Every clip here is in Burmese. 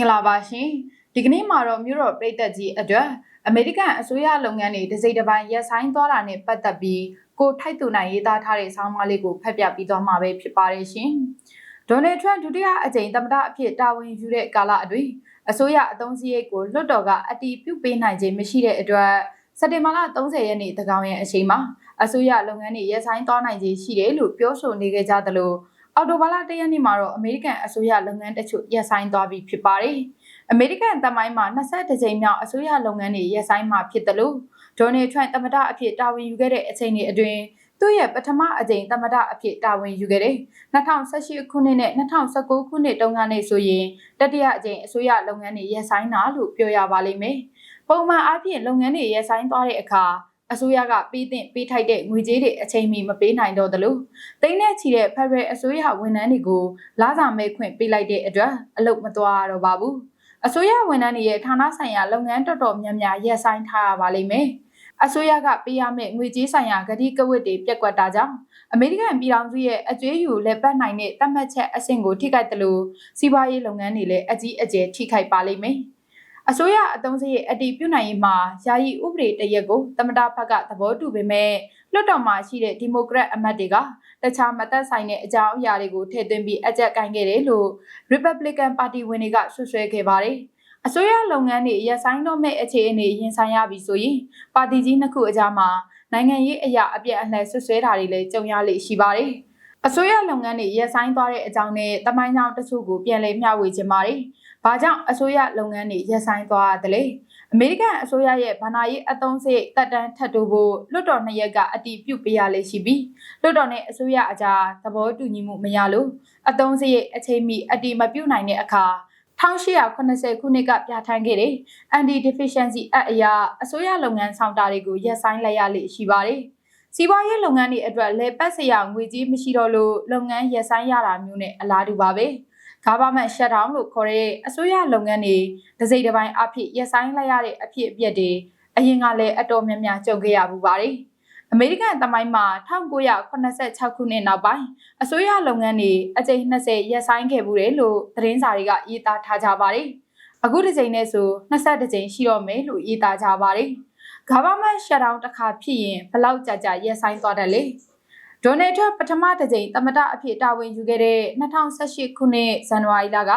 င်္ဂလာပါရှင်ဒီကနေ့မှာတော့မြို့တော်ပြည်သက်ကြီးအတွက်အမေရိကန်အစိုးရလုပ်ငန်းတွေတစ်စိတ်တစ်ပိုင်းရပ်ဆိုင်းသွားတာနဲ့ပတ်သက်ပြီးကိုထိုက်သူနိုင်ရေးသားထားတဲ့ဆောင်းပါးလေးကိုဖတ်ပြပြီးသွားမှာပဲဖြစ်ပါတယ်ရှင်ဒေါ်နယ်ထရန့်ဒုတိယအကြိမ်သမ္မတအဖြစ်တာဝန်ယူတဲ့ကာလအတွင်းအစိုးရအသုံးစရိတ်ကိုလွှတ်တော်ကအတီးပြုတ်ပေးနိုင်ခြင်းမရှိတဲ့အတွက်စက်တင်ဘာလ30ရက်နေ့တကောင်ရဲ့အချိန်မှာအစိုးရလုပ်ငန်းတွေရပ်ဆိုင်းသွားနိုင်ခြင်းရှိတယ်လို့ပြောဆိုနေကြသလို အော်တိုဘာလ၁ရက်နေ့မှာတော့အမေရိကန်အစိုးရလုပ်ငန်းတချို့ရပ်ဆိုင်းသွားပြီဖြစ်ပါတယ်။အမေရိကန်တမိုင်းမှာ22ကြိမ်မြောက်အစိုးရလုပ်ငန်းတွေရပ်ဆိုင်းမှာဖြစ်တယ်လို့ဒေါ်နယ်ထရန့်သမ္မတအဖြစ်တာဝန်ယူခဲ့တဲ့အချိန်တွေအတွင်းသူ့ရဲ့ပထမအကြိမ်သမ္မတအဖြစ်တာဝန်ယူခဲ့တဲ့2018ခုနှစ်နဲ့2019ခုနှစ်တုန်းကနေဆိုရင်တတိယအကြိမ်အစိုးရလုပ်ငန်းတွေရပ်ဆိုင်းတာလို့ပြောရပါလိမ့်မယ်။ပုံမှန်အားဖြင့်လုပ်ငန်းတွေရပ်ဆိုင်းသွားတဲ့အခါ အစိုးရကပေးတင်ပေးထိုက်တဲ့ငွေကြေးတွေအချိန်မီမပေးနိုင်တော့သလိုတိမ့်နဲ့ချီတဲ့ဖက်ဒရယ်အစိုးရဝန်ထမ်းတွေကိုလာစာမဲ့ခွင့်ပေးလိုက်တဲ့အတွက်အလုပ်မသွားတော့ပါဘူးအစိုးရဝန်ထမ်းတွေရဲ့ဌာနဆိုင်ရာလုပ်ငန်းတော်တော်များများရပ်ဆိုင်းထားရပါလိမ့်မယ်အစိုးရကပေးရမယ့်ငွေကြေးဆိုင်ရာဂတိကဝတ်တွေပြက်ကွက်တာကြောင့်အမေရိကန်ပြည်ထောင်စုရဲ့အကျွေးယူလက်ပတ်နိုင်တဲ့တတ်မှတ်ချက်အဆင့်ကိုထိခိုက်တယ်လို့စီးပွားရေးလုပ်ငန်းတွေလည်းအကြီးအကျယ်ထိခိုက်ပါလိမ့်မယ်။ အစိုးရအသုံးစရိတ်အတည်ပြုနိုင်ရေးမှာယာယီဥပဒေတရက်ကိုသမ္မတဘက်ကသဘောတူပေမဲ့လွှတ်တော်မှာရှိတဲ့ဒီမိုကရက်အမတ်တွေကတခြားမသက်ဆိုင်တဲ့အကြောင်းအရာတွေကိုထည့်သွင်းပြီးအကြက်ကင်ခဲ့တယ်လို့ Republican Party ဝင်တွေကဆွဆွဲခဲ့ပါတယ်။အစိုးရလုပ်ငန်းတွေရပ်ဆိုင်းတော့မဲ့အခြေအနေရင်ဆိုင်ရပြီဆိုရင်ပါတီကြီးနှစ်ခုအကြားမှာနိုင်ငံရေးအရာအပြည့်အလှည့်ဆွဆွဲတာတွေလည်းကြုံရလိမ့်ရှိပါတယ်။ အစိုးရလုပ်ငန်းတွေရပ်ဆိုင်းသွားတဲ့အကြောင်းနဲ့တမိုင်းကြောင်တချို့ကိုပြန်လည်မျှဝေခြင်းပါတယ်။ဘာကြောင့်အစိုးရလုပ်ငန်းတွေရပ်ဆိုင်းသွားရသလဲအမေရိကန်အစိုးရရဲ့ဗဏ္ဍာရေးအသုံးစရိတ်တက်တန်းထပ်တိုးဖို့လွှတ်တော်နှစ်ရက်ကအတည်ပြုပေးရလေရှိပြီးလွှတ်တော်နဲ့အစိုးရအကြားသဘောတူညီမှုမရလို့အသုံးစရိတ်အချိန်မီအတည်မပြုနိုင်တဲ့အခါ1880ခုနှစ်ကပြဋ္ဌာန်းခဲ့တဲ့ Anti Deficiency Act အရအစိုးရလုပ်ငန်းဆောင်တာတွေကိုရပ်ဆိုင်းလိုက်ရလေရှိပါတယ်။ စီးပွားရေးလုပ်ငန်းတွေအတွက်လဲပတ်စရာငွေကြေးမရှိတော့လို့လုပ်ငန်းရပ်ဆိုင်းရတာမျိုးနဲ့အလားတူပါပဲ။ government shutdown လို့ခေါ်တဲ့အစိုးရလုပ်ငန်းတွေဒစိတစ်ပိုင်းအဖြစ်ရပ်ဆိုင်းလိုက်ရတဲ့အဖြစ်အပျက်တွေအရင်ကလည်းအတော်များများကြုံခဲ့ရမှုပါတယ်။အမေရိကန်သမိုင်းမှာ1986ခုနှစ်နောက်ပိုင်းအစိုးရလုပ်ငန်းတွေအကြိမ်20ရပ်ဆိုင်းခဲ့မှုတယ်လို့သတင်းစာတွေကရေးသားထားကြပါတယ်။အခုတစ်ကြိမ်နဲ့ဆို22ကြိမ်ရှိတော့မယ်လို့ရေးသားကြပါတယ်။ government shutdown တစ်ခါဖြစ်ရင်ဘယ်လောက်ကြာကြာရပ်ဆိုင်းသွားတယ်လဲ။ဒေါ်နယ်ထရန့်ပထမတစ်ကြိမ်သမ္မတအဖြစ်တာဝန်ယူခဲ့တဲ့2018ခုနှစ်ဇန်နဝါရီလက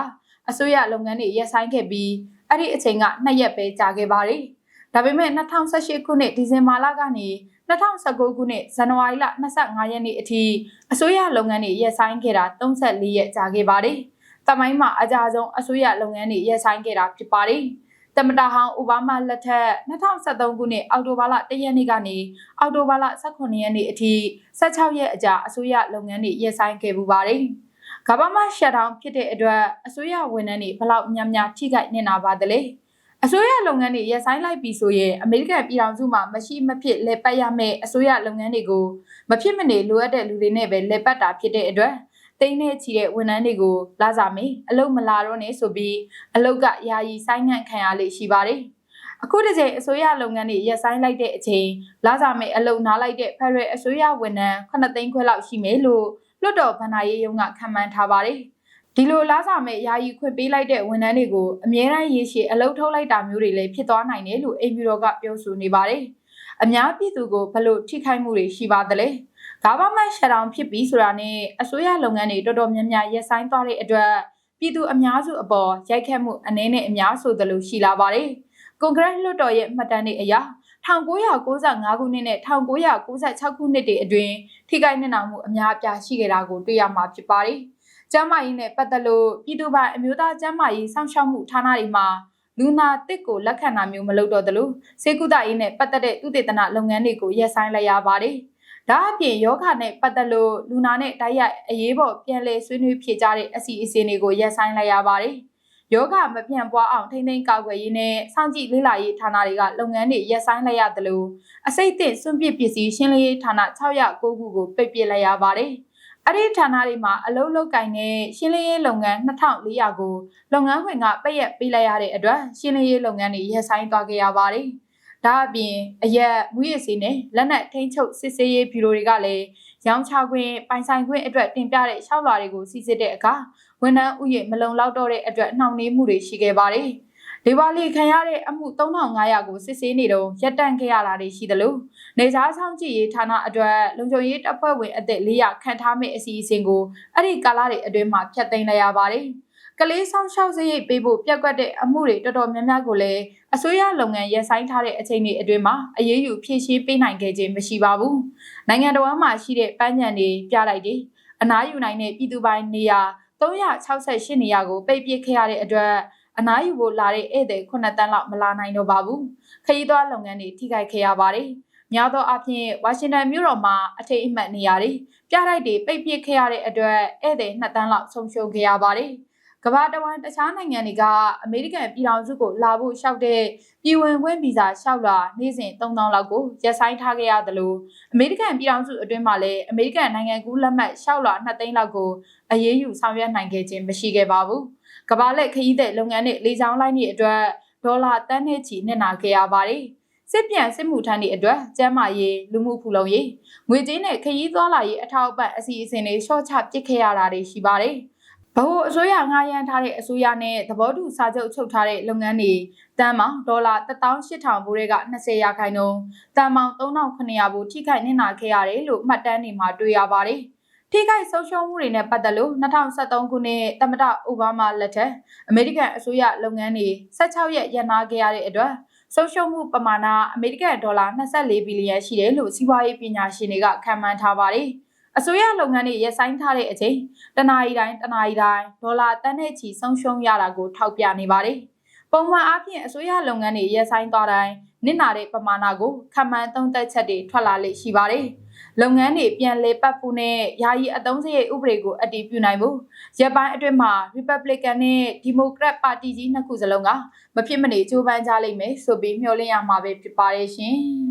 အစိုးရလုပ်ငန်းတွေရပ်ဆိုင်းခဲ့ပြီးအဲ့ဒီအချိန်ကနှစ်ရက်ပဲကြာခဲ့ပါတယ်။ဒါပေမဲ့2018ခုနှစ်ဒီဇင်ဘာလကနေ2019ခုနှစ်ဇန်နဝါရီလ25ရက်နေ့အထိအစိုးရလုပ်ငန်းတွေရပ်ဆိုင်းခဲ့တာ34ရက်ကြာခဲ့ပါတယ်။တမိုင်းမှာအကြအဆုံးအစိုးရလုပ်ငန်းတွေရပ်ဆိုင်းခဲ့တာဖြစ်ပါတယ်။ သမ္မတဟောင်းအိုဘားမားလက်ထက်2023ခုနှစ်အောက်တိုဘာလ1ရက်နေ့ကနေအောက်တိုဘာလ18ရက်နေ့အထိ16ရက်အကြာအစိုးရလုပ်ငန်းတွေရပ်ဆိုင်းခဲ့ပူပါတယ်။ကမ္ဘာမှာရှက်ဒေါင်းဖြစ်တဲ့အတွက်အစိုးရဝန်ထမ်းတွေဘလောက်များများထိခိုက်နေတာပါသလဲ။အစိုးရလုပ်ငန်းတွေရပ်ဆိုင်းလိုက်ပြီဆိုရင်အမေရိကန်ပြည်ထောင်စုမှာမရှိမဖြစ်လဲပတ်ရမယ့်အစိုးရလုပ်ငန်းတွေကိုမဖြစ်မနေလိုအပ်တဲ့လူတွေနဲ့ပဲလဲပတ်တာဖြစ်တဲ့အတွက် တိန်းနဲ့ချီတဲ့ဝန်ထမ်းတွေကိုလာစားမေးအလုတ်မလာတော့နဲ့ဆိုပြီးအလုတ်ကယာယီဆိုင်းငံ့ခံရလေရှိပါတယ်။အခုတစ်ချိန်အစိုးရလုပ်ငန်းတွေရပ်ဆိုင်းလိုက်တဲ့အချိန်လာစားမေးအလုတ်နားလိုက်တဲ့ဖက်ဒရယ်အစိုးရဝန်ထမ်း9သိန်းခွဲလောက်ရှိမယ်လို့လွှတ်တော်ဗန္ဒာရေးရုံးကခန့်မှန်းထားပါတယ်။ဒီလိုလားစာမဲ့ယာယီခွင့်ပေးလိုက်တဲ့ဝန်ထမ်းတွေကိုအမြဲတမ်းရေရှည်အလုပ်ထုတ်လိုက်တာမျိုးတွေလည်းဖြစ်သွားနိုင်တယ်လို့အိမ်ဖြူတော်ကပြောဆိုနေပါတယ်။အများပြည်သူကိုဘလို့ထိခိုက်မှုတွေရှိပါသလဲ။။ government shutdown ဖြစ်ပြီးဆိုတာနဲ့အစိုးရလုပ်ငန်းတွေတော်တော်များများရပ်ဆိုင်းသွားတဲ့အတွက်ပြည်သူအများစုအပေါ်ရိုက်ခတ်မှုအနည်းနဲ့အများဆိုသလိုရှိလာပါတယ်။ကွန်ဂရက်လွှတ်တော်ရဲ့မှတ်တမ်းတွေအရ1995ခုနှစ်နဲ့1996ခုနှစ်တွေအတွင်းထိခိုက်နှက်နှောင်မှုအများအပြားရှိခဲ့တာကိုတွေ့ရမှာဖြစ်ပါတယ်။ကျန်းမာရေးနဲ့ပတ်သက်လို့ပြည်သူ့ပိုင်အမျိုးသားကျန်းမာရေးစောင့်ရှောက်မှုဌာနတွေမှာလူနာတစ်ကိုလက်ခံတာမျိုးမလုပ်တော့သလိုစေကုသရေးနဲ့ပတ်သက်တဲ့သုတေသနလုပ်ငန်းတွေကိုရပ်ဆိုင်းလိုက်ရပါတယ်။ ဒါအပြင်ယောဂနဲ့ပတ်သက်လို့လူနာနဲ့တိုက်ရိုက်အရေးပေါ်ပြန်လည်ဆွေးနွေးဖြေကြတဲ့အစီအစဉ်တွေကိုရပ်ဆိုင်းလိုက်ရပါတယ်။ယောဂမပြန့်ပွားအောင်ထိန်းသိမ်းကာကွယ်ရေးနဲ့စောင့်ကြည့်လေ့လာရေးဌာနတွေကလုပ်ငန်းတွေရပ်ဆိုင်းလိုက်ရတယ်လို့အစိတ်သင့်စွန့်ပစ်ပစ္စည်းရှင်းလင်းရေးဌာန609ခုကိုပိတ်ပစ်လိုက်ရပါတယ်။အဲ့ဒီဌာနတွေမှာအလုပ်လုပ်ကင်တဲ့ရှင်းလင်းရေးလုပ်ငန်း2400ကိုလုပ်ငန်းခွင်ကပိတ်ရက်ပေးလိုက်ရတဲ့အတွက်ရှင်းလင်းရေးလုပ်ငန်းတွေရပ်ဆိုင်းသွားခဲ့ရပါတယ်။ ဒါအပြင်အရက်မူရည်စီနဲ့လက်နက်ထိန်းချုပ်စစ်ဆေးရေးဘီရိုတွေကလည်းရောင်းချခွင့်ပိုင်ဆိုင်ခွင့်အတွက်တင်ပြတဲ့ရှောက်လွှာတွေကိုစီစစ်တဲ့အခါဝန်ထမ်းဥယျာဉ်မလုံလောက်တော့တဲ့အတွက်နှောင့်နှေးမှုတွေရှိခဲ့ပါတယ်။ဒေဝါလီခံရတဲ့အမှု3500ကိုစစ်ဆေးနေတော့ရပ်တန့်ခဲ့ရတာတွေရှိသလိုနေစားဆောင်ကြည့်ရေးဌာနအတွက်လုံခြုံရေးတပ်ဖွဲ့ဝင်အသက်400ခန့်ထားမယ့်အစီအစဉ်ကိုအဲ့ဒီကာလတွေအတွင်းမှာဖျက်သိမ်းလိုက်ရပါတယ်။ ကလေးဆောင်ရှောက်စရိတ်ပေးဖို့ပြက်ကွက်တဲ့အမှုတွေတော်တော်များများကိုလည်းအစိုးရလုပ်ငန်းရပ်ဆိုင်းထားတဲ့အချိန်တွေအတွင်းမှာအရေးယူဖြည့်ရှင်းပေးနိုင်ခဲ့ခြင်းမရှိပါဘူး။နိုင်ငံတော်မှာရှိတဲ့ပန်းညံတွေပြလိုက်တယ်။အနားယူနိုင်တဲ့ပြည်သူပိုင်းနေရာ368နေရာကိုပိတ်ပစ်ခဲ့ရတဲ့အတွက်အနားယူဖို့လာတဲ့ဧည့်သည်9တန်းလောက်မလာနိုင်တော့ပါဘူး။ခရီးသွားလုပ်ငန်းတွေထိခိုက်ခဲ့ရပါတယ်။များသောအားဖြင့်ဝါရှင်တန်မြို့တော်မှာအထိတ်အမှတ်နေရာတွေပြလိုက်တွေပိတ်ပစ်ခဲ့ရတဲ့အတွက်ဧည့်သည်2တန်းလောက်ဆုံးရှုံးခဲ့ရပါတယ်။ ကမ္ဘာတဝန်းတခြားနိုင်ငံတွေကအမေရိကန်ပြည်ထောင်စုကိုလာဖို့ရှောက်တဲ့ပြည်ဝင်ခွင့်ဗီဇာလျှောက်လာနေ့စဉ်3000လောက်ကိုရပ်ဆိုင်းထားခဲ့ရတယ်လို့အမေရိကန်ပြည်ထောင်စုအတွင်းမှာလည်းအမေရိကန်နိုင်ငံကူးလက်မှတ်လျှောက်လာ2သိန်းလောက်ကိုအရေးယူဆောင်ရွက်နိုင်ခဲ့ခြင်းမရှိခဲ့ပါဘူး။ကမ္ဘာလက်ခရီးသည်လုပ်ငန်းနဲ့လေကြောင်းလိုင်းတွေအတွက်ဒေါ်လာတန်းနဲ့ချီနစ်နာခဲ့ရပါတယ်။စစ်ပြန်စစ်မှုထမ်းတွေအတွက်ကျန်းမာရေးလူမှုဖူလုံရေးငွေကြေးနဲ့ခရီးသွားလာရေးအထောက်အပံ့အစီအစဉ်တွေရှော့ချပစ်ခဲ့ရတာတွေရှိပါတယ်။ ဘ ਹੁ အစိုးရငှားရမ်းထားတဲ့အစိုးရနဲ့သဘောတူစာချုပ်ချုပ်ထားတဲ့လုပ်ငန်းတွေတန်ပေါင်းဒေါ်လာ18000ဘူတွေက20ရာခိုင်နှုန်းတန်ပေါင်း3900ဘူထိခိုက်နစ်နာခဲ့ရတယ်လို့မှတ်တမ်းတွေမှာတွေ့ရပါတယ်။ထိခိုက်ဆုံးရှုံးမှုတွေနဲ့ပတ်သက်လို့2023ခုနှစ်သမ္မတအိုဘားမားလက်ထက်အမေရိကန်အစိုးရလုပ်ငန်းတွေ16ရက်ရန်နာခဲ့ရတဲ့အတွက်ဆုံးရှုံးမှုပမာဏအမေရိကန်ဒေါ်လာ24ဘီလီယံရှိတယ်လို့စီးပွားရေးပညာရှင်တွေကခန့်မှန်းထားပါတယ်။ အစိုးရလုပ်ငန်းတွေရပ်ဆိုင်းထားတဲ့အချိန်တနာရီတိုင်းတနာရီတိုင်းဒေါ်လာတန်းနဲ့ချီဆုံးရှုံးရတာကိုထောက်ပြနေပါတယ်။ပုံမှန်အားဖြင့်အစိုးရလုပ်ငန်းတွေရပ်ဆိုင်းသွားတိုင်းနစ်နာတဲ့ပမာဏကိုခန့်မှန်းသုံးသပ်ချက်တွေထွက်လာလေရှိပါတယ်။လုပ်ငန်းတွေပြန်လည်ပတ်ဖို့နဲ့ယာယီအသုံးစရိတ်ဥပဒေကိုအတည်ပြုနိုင်ဖို့ရပ်ပိုင်းအတွင်းမှာ Republican နဲ့ Democrat ပါတီကြီးနှစ်ခုစလုံးကမဖြစ်မနေကြိုးပမ်းကြလိမ့်မယ်ဆိုပြီးမျှော်လင့်ရမှာပဲဖြစ်ပါတယ်ရှင်။